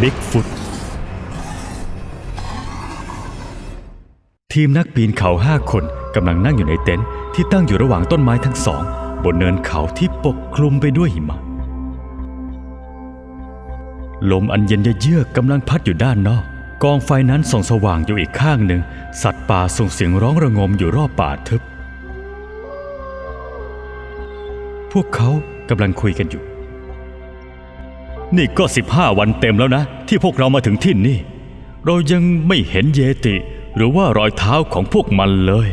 บิ๊กฟุตทีมนักปีนเขาห้าคนกำลังนั่งอยู่ในเต็นท์ที่ตั้งอยู่ระหว่างต้นไม้ทั้งสอง บนเนินเขาที่ปกคลุมไปด้วยหิมะ ลมอันเย็นเยือกกำลังพัดอยู่ด้านนอก กองไฟนั้นส่องสว่างอยู่อีกข้างหนึ่ง สัตว์ป่าส่งเสียงร้องระงมอยู่รอบป่าทึบ พวกเขากำลังคุยกันอยู่ นี่ก็ 15 วันเต็มแล้วนะ ที่พวกเรามาถึงที่นี่ เรายังไม่เห็นเยติ หรือว่ารอยเท้าของพวกมันเลย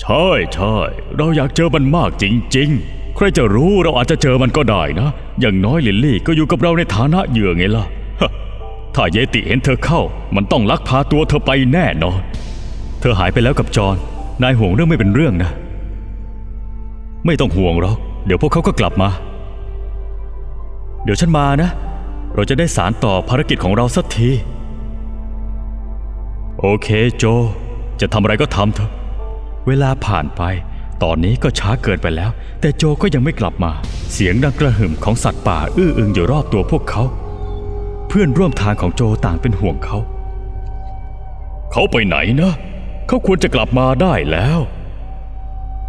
ใช่ใช่เราอยากเจอมันมากจริง ๆ ใครจะรู้เราอาจจะเจอมันก็ได้นะ อย่างน้อยลิลลี่ก็อยู่กับเราในฐานะเหยื่อไงล่ะถ้าเยติเห็นเธอเข้า มันต้องลักพาตัวเธอไปแน่นอน เธอหายไปแล้วกับจอห์นนายห่วงเรื่องไม่เป็นเรื่องนะ ไม่ต้องห่วงหรอก เดี๋ยวพวกเขาก็กลับมา เดี๋ยวฉันมานะ เราจะได้สารต่อภารกิจของเราสักที โอเคโจ จะทำอะไรก็ทำเถอะ เวลาผ่านไป ตอนนี้ก็ช้าเกินไปแล้ว แต่โจก็ยังไม่กลับมา เสียงดังกระหึ่มของสัตว์ป่าอื้ออึงอยู่รอบตัวพวกเขา เพื่อนร่วมทางของโจต่างเป็นห่วงเขา เขาไปไหนนะ เขาควรจะกลับมาได้แล้ว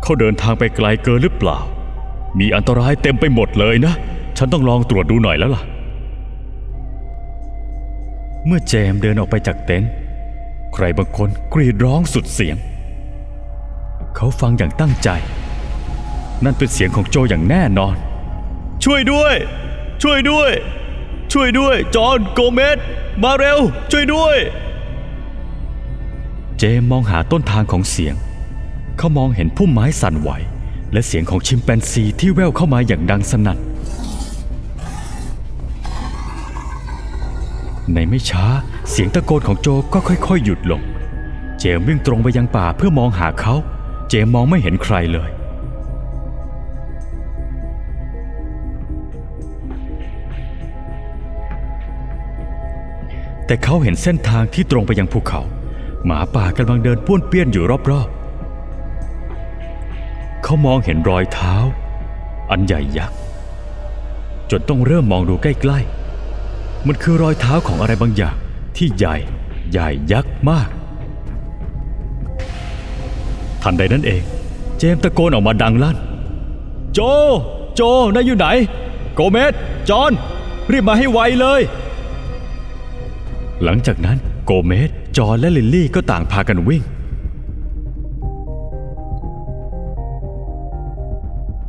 เขาเดินทางไปไกลเกินหรือเปล่า มีอันตรายเต็มไปหมดเลยนะ ฉันต้องลองตรวจดูหน่อยแล้วล่ะ เมื่อเจมเดินออกไปจากเต็นท์ใครบางคนกรีดร้องสุดเสียง เขาฟังอย่างตั้งใจ นั่นเป็นเสียงของโจอย่างแน่นอน ช่วยด้วย ช่วยด้วย ช่วยด้วย จอห์นโกเมสมาเร็ว ช่วยด้วย เจมมองหาต้นทางของเสียง เขามองเห็นพุ่มไม้สั่นไหว และเสียงของชิมแปนซีที่แว่วเข้ามาอย่างดังสนั่น ในไม่ช้าเสียงตะโกนของโจก็ค่อยๆ หยุดลง เจมวิ่งตรงไปยังป่าเพื่อมองหาเขา เจมมองไม่เห็นใครเลย แต่เขาเห็นเส้นทางที่ตรงไปยังภูเขา หมาป่ากำลังเดินป้วนเปี้ยนอยู่รอบๆ เขามองเห็นรอยเท้า อันใหญ่ยักษ์จนต้องเริ่มมองดูใกล้ๆ มันคือรอยเท้าของอะไรบางอย่างที่ใหญ่ใหญ่ยักษ์มาก ทันใดนั้นเอง เจมส์ตะโกนออกมาดังลั่น โจ โจนายอยู่ไหน โกเมสจอห์นรีบมาให้ไวเลย หลังจากนั้นโกเมสจอห์นและลิลลี่ก็ต่างพากันวิ่ง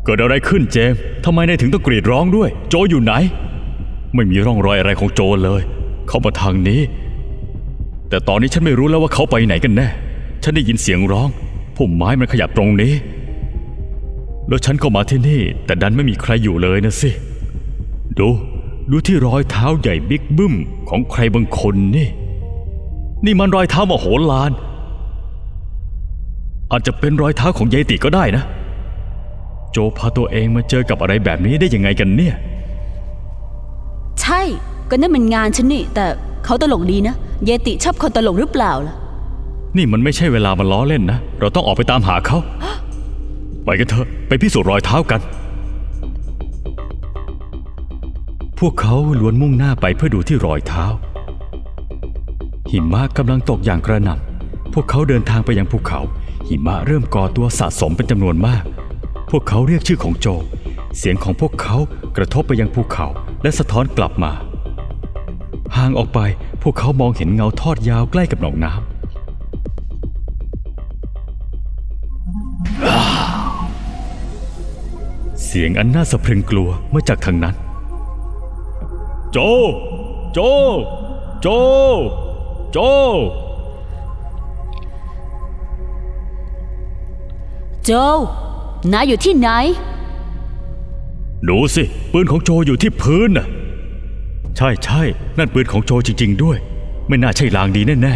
เกิดอะไรขึ้นเจมส์ทำไมนายถึงต้องกรีดร้องด้วย โจอยู่ไหน ไม่มีร่องรอยอะไรของโจเลย เขามาทางนี้ แต่ตอนนี้ฉันไม่รู้แล้วว่าเขาไปไหนกันแน่ ฉันได้ยินเสียงร้องพุ่มไม้มันขยับตรงนี้ แล้วฉันก็มาที่นี่ แต่ดันไม่มีใครอยู่เลยนะสิ ดู ดูที่รอยเท้าใหญ่บิ๊กบึ้มของใครบางคนนี่ นี่มันรอยเท้ามโหฬารอาจจะเป็นรอยเท้าของยายติก็ได้นะ โจพาตัวเองมาเจอกับอะไรแบบนี้ได้ยังไงกันเนี่ย ใช่ ก็นั่นมันงานฉันนี่ แต่เขาตลกดีนะ เยติชอบคนตลกหรือเปล่าล่ะ นี่มันไม่ใช่เวลามาล้อเล่นนะ เราต้องออกไปตามหาเขา ไปกันเถอะ ไปพิสูจน์รอยเท้ากัน พวกเขาล้วนมุ่งหน้าไปเพื่อดูที่รอยเท้า หิมะกำลังตกอย่างกระหน่ำพวกเขาเดินทางไปยังภูเขา หิมะเริ่มก่อตัวสะสมเป็นจำนวนมาก พวกเขาเรียกชื่อของโจ เสียงของพวกเขากระทบไปยังภูเขาและสะท้อนกลับมา ห่างออกไปพวกเขามองเห็นเงาทอดยาวใกล้กับหนองน้ำ เสียงอันน่าสะพรึงกลัวมาจากทางนั้น โจ โจ โจ โจโจ นายอยู่ที่ไหน ดูสิ ปืนของโจอยู่ที่พื้นน่ะ ใช่ใช่นั่นปืนของโจจริง ๆ ด้วย ไม่น่าใช่ลางดีแน่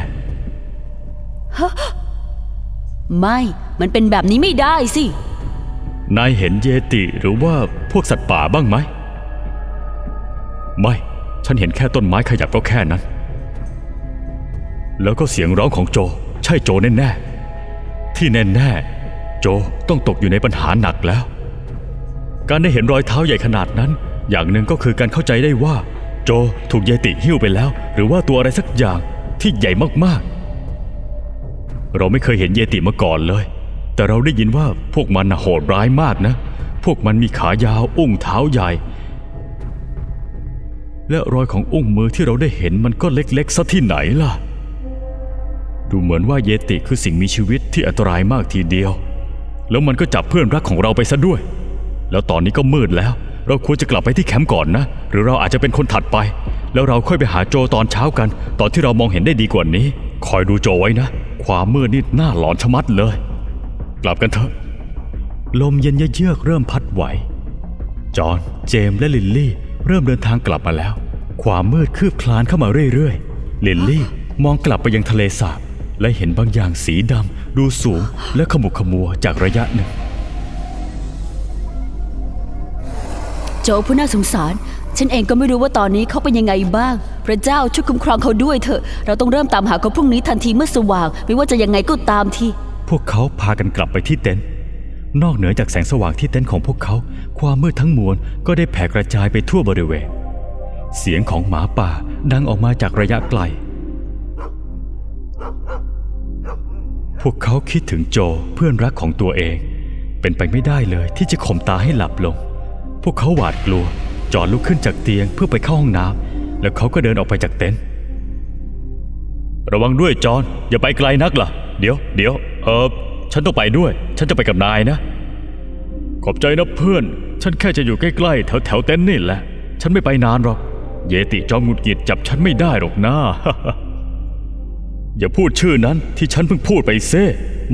ไม่ มันเป็นแบบนี้ไม่ได้สิๆนายเห็นเยติหรือว่าพวกสัตว์ป่าบ้างไหม ไม่ ฉันเห็นแค่ต้นไม้ขยับก็แค่นั้น แล้วก็เสียงร้องของโจ ใช่โจแน่ๆที่แน่ๆ โจต้องตกอยู่ในปัญหาหนักแล้ว การได้เห็นรอยเท้าใหญ่ขนาดนั้น อย่างหนึ่งก็คือการเข้าใจได้ว่า โจถูกเยติหิ้วไปแล้ว หรือว่าตัวอะไรสักอย่างที่ใหญ่มากๆ เราไม่เคยเห็นเยติมาก่อนเลย แต่เราได้ยินว่าพวกมันโหดร้ายมากนะ พวกมันมีขายาวอุ้งเท้าใหญ่ และรอยของอุ้งมือที่เราได้เห็นมันก็เล็กๆซะที่ไหนล่ะ ดูเหมือนว่าเยติคือสิ่งมีชีวิตที่อันตรายมากทีเดียว แล้วมันก็จับเพื่อนรักของเราไปซะด้วย แล้วตอนนี้ก็มืดแล้ว เราควรจะกลับไปที่แคมป์ก่อนนะ หรือเราอาจจะเป็นคนถัดไป แล้วเราค่อยไปหาโจตอนเช้ากัน ตอนที่เรามองเห็นได้ดีกว่านี้ คอยดูโจไว้นะ ความมืดนี่น่าหลอนชะมัดเลย กลับกันเถอะ ลมเย็นเยือกเริ่มพัดไหว จอห์นเจมส์และลิลลี่ เริ่มเดินทางกลับมาแล้ว ความมืดคืบคลานเข้ามาเรื่อยๆ ลิลลี่มองกลับไปยังทะเลสาบ และเห็นบางอย่างสีดำดูสูงและขมุกขมัวจากระยะหนึ่ง โจผู้น่าสงสาร ฉันเองก็ไม่รู้ว่าตอนนี้เขาเป็นยังไงบ้าง พระเจ้าช่วยคุ้มครองเขาด้วยเถอะ เราต้องเริ่มตามหาเขาพรุ่งนี้ทันทีเมื่อสว่าง ไม่ว่าจะยังไงก็ตามทีพวกเขาพากันกลับไปที่เต็นท์นอกเหนือจากแสงสว่างที่เต็นท์ของพวกเขา ความมืดทั้งมวลก็ได้แผ่กระจายไปทั่วบริเวณ เสียงของหมาป่าดังออกมาจากระยะไกล พวกเขาคิดถึงโจเพื่อนรักของตัวเอง เป็นไปไม่ได้เลยที่จะข่มตาให้หลับลง พวกเขาหวาดกลัว จอดลุกขึ้นจากเตียงเพื่อไปเข้าห้องน้ำแล้วเขาก็เดินออกไปจากเต็นท์ระวังด้วยจอห์นอย่าไปไกลนักล่ะ เดี๋ยวเดี๋ยวเออฉันต้องไปด้วย ฉันจะไปกับนายนะ ขอบใจนะเพื่อน ฉันแค่จะอยู่ใกล้ๆแถวแถวเต็นท์นี่แหละ ฉันไม่ไปนานหรอกเยติจอมหงุดหงิดจับฉันไม่ได้หรอกนะ อย่าพูดชื่อนั้นที่ฉันเพิ่งพูดไปเซ่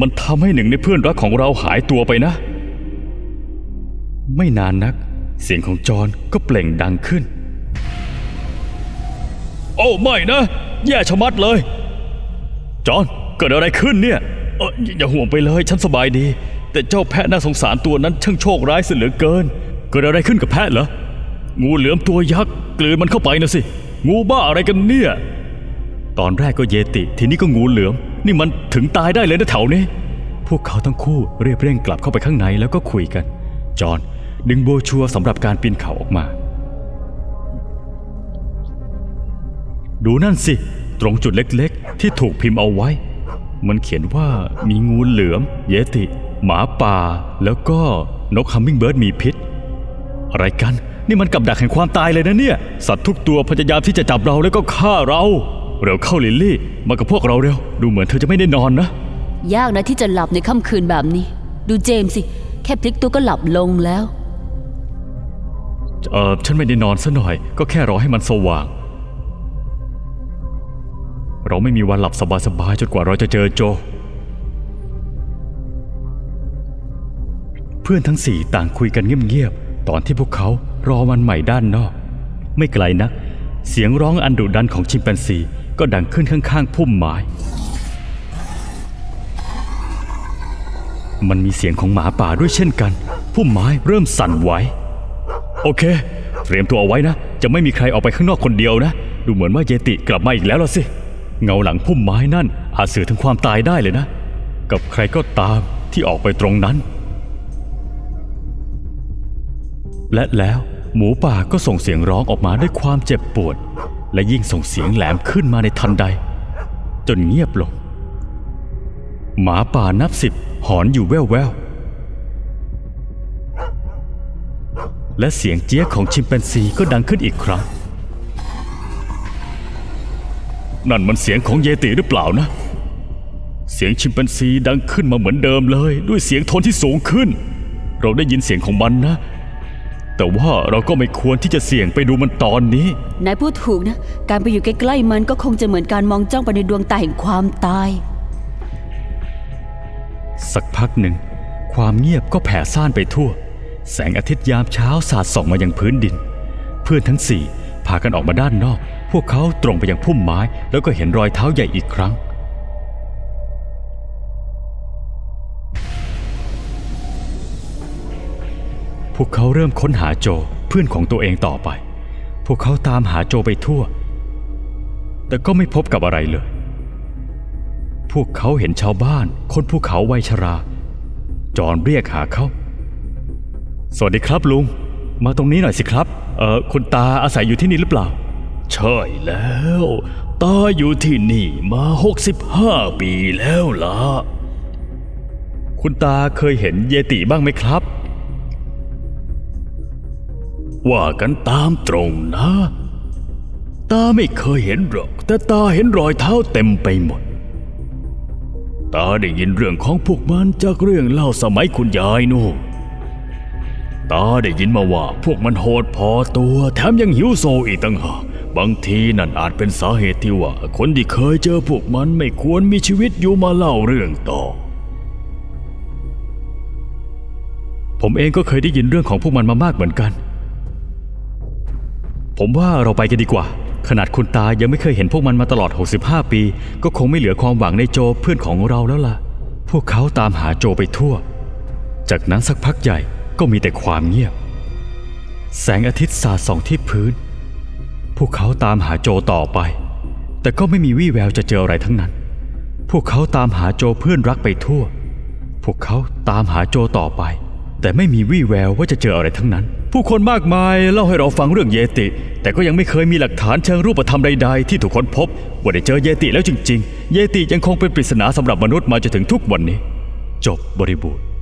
มันทำให้หนึ่งในเพื่อนรักของเราหายตัวไปนะ ไม่นานนัก เสียงของจอห์นก็เปล่งดังขึ้น โอ้ไม่นะ แย่ชะมัดเลย จอห์นเกิดอะไรขึ้นเนี่ยเอออย่าห่วงไปเลยฉันสบายดี แต่เจ้าแพะน่าสงสารตัวนั้นช่างโชคร้ายเสียเหลือเกิน เกิดอะไรขึ้นกับแพะเหรองูเหลือมตัวยักษ์กลืนมันเข้าไปนะสิ งูบ้าอะไรกันเนี่ย ตอนแรกก็เยติ ทีนี้ก็งูเหลือม นี่มันถึงตายได้เลยนะแถวนี้ พวกเขาทั้งคู่เรียบเร่งกลับเข้าไปข้างในแล้วก็คุยกัน จอห์นดึงโบชัวสำหรับการปีนเขาออกมา ดูนั่นสิ ตรงจุดเล็กๆ ที่ถูกพิมพ์เอาไว้ มันเขียนว่ามีงูเหลือม เยติ หมาป่า แล้วก็นกฮัมมิงเบิร์ดมีพิษ อะไรกัน นี่มันกับดักแห่งความตายเลยนะเนี่ย สัตว์ทุกตัวพยายามที่จะจับเราแล้วก็ฆ่าเรา เร็วเข้าลิลลี่ มากับพวกเราเร็ว ดูเหมือนเธอจะไม่ได้นอนนะ ยากนะที่จะหลับในค่ำคืนแบบนี้ ดูเจมส์สิ แค่พลิกตัวก็หลับลงแล้ว เออฉันไม่ได้นอนซะหน่อย ก็แค่รอให้มันสว่าง เราไม่มีวันหลับสบายๆจนกว่าเราจะเจอโจ เพื่อนทั้งสี่ต่างคุยกันเงียบๆตอนที่พวกเขารอวันใหม่ด้านนอก ไม่ไกลนัก เสียงร้องอันดุดันของชิมแปนซี ก็ดังขึ้นข้างๆพุ่มไม้ มันมีเสียงของหมาป่าด้วยเช่นกัน พุ่มไม้เริ่มสั่นไหว โอเค เตรียมตัวเอาไว้นะ จะไม่มีใครออกไปข้างนอกคนเดียวนะ ดูเหมือนว่าเยติกลับมาอีกแล้วล่ะสิ เงาหลังพุ่มไม้นั่น อาจสื่อถึงความตายได้เลยนะ กับใครก็ตามที่ออกไปตรงนั้น และแล้วหมูป่าก็ส่งเสียงร้องออกมาด้วยความเจ็บปวด และยิ่งส่งเสียงแหลมขึ้นมาในทันใด จนเงียบลง หมาป่านับสิบหอนอยู่แว่วๆและเสียงเจี๊ยของชิมแปนซีก็ดังขึ้นอีกครั้ง นั่นมันเสียงของเยติหรือเปล่านะ เสียงชิมแปนซีดังขึ้นมาเหมือนเดิมเลย ด้วยเสียงโทนที่สูงขึ้น เราได้ยินเสียงของมันนะ แต่ว่าเราก็ไม่ควรที่จะเสี่ยงไปดูมันตอนนี้ นายพูดถูกนะ การไปอยู่ใกล้ๆมันก็คงจะเหมือนการมองจ้องไปในดวงตาแห่งความตาย สักพักหนึ่ง ความเงียบก็แผ่ซ่านไปทั่ว แสงอาทิตย์ยามเช้าสาดส่องมายังพื้นดิน เพื่อนทั้งสี่พากันออกมาด้านนอก พวกเขาตรงไปยังพุ่มไม้ แล้วก็เห็นรอยเท้าใหญ่อีกครั้ง วกเขาเริ่มค้นหาโจเพื่อนของตัวเองต่อไป พวกเขาตามหาโจไปทั่ว แต่ก็ไม่พบกับอะไรเลย พวกเขาเห็นชาวบ้าน คนภูเขาวัยชรา จอนเรียกหาเขา สวัสดีครับลุง มาตรงนี้หน่อยสิครับ เออคุณตาอาศัยอยู่ที่นี่หรือเปล่า ใช่แล้ว ตาอยู่ที่นี่มา 65 ปีแล้วล่ะ คุณตาเคยเห็นเยติบ้างไหมครับ ว่ากันตามตรงนะ ตาไม่เคยเห็นหรอก แต่ตาเห็นรอยเท้าเต็มไปหมด ตาได้ยินเรื่องของพวกมันจากเรื่องเล่าสมัยคุณยายนู่นตาได้ยินมาว่าพวกมันโหดพอตัวแถมยังหิวโซอีกต่างหากบางทีนั่นอาจเป็นสาเหตุที่ว่า คนที่เคยเจอพวกมันไม่ควรมีชีวิตอยู่มาเล่าเรื่องต่อ ผมเองก็เคยได้ยินเรื่องของพวกมันมามากเหมือนกัน ผมว่าเราไปกันดีกว่า ขนาดคุณตายังไม่เคยเห็นพวกมันมาตลอด 65 ปี ก็คงไม่เหลือความหวังในโจเพื่อนของเราแล้วล่ะ พวกเขาตามหาโจไปทั่ว จากนั้นสักพักใหญ่ก็มีแต่ความเงียบ แสงอาทิตย์สาดส่องที่พื้น พวกเขาตามหาโจต่อไป แต่ก็ไม่มีวี่แววจะเจออะไรทั้งนั้น พวกเขาตามหาโจเพื่อนรักไปทั่ว พวกเขาตามหาโจต่อไป แต่ไม่มีวี่แววว่าจะเจออะไรทั้งนั้น ผู้คนมากมายเล่าให้เราฟังเรื่องเยติ แต่ก็ยังไม่เคยมีหลักฐานเชิงรูปธรรมใดๆ ที่ถูกค้นพบ ว่าได้เจอเยติแล้วจริง ๆ เยติยังคงเป็นปริศนาสำหรับมนุษย์มาจนถึงทุกวันนี้ จบบริบูรณ์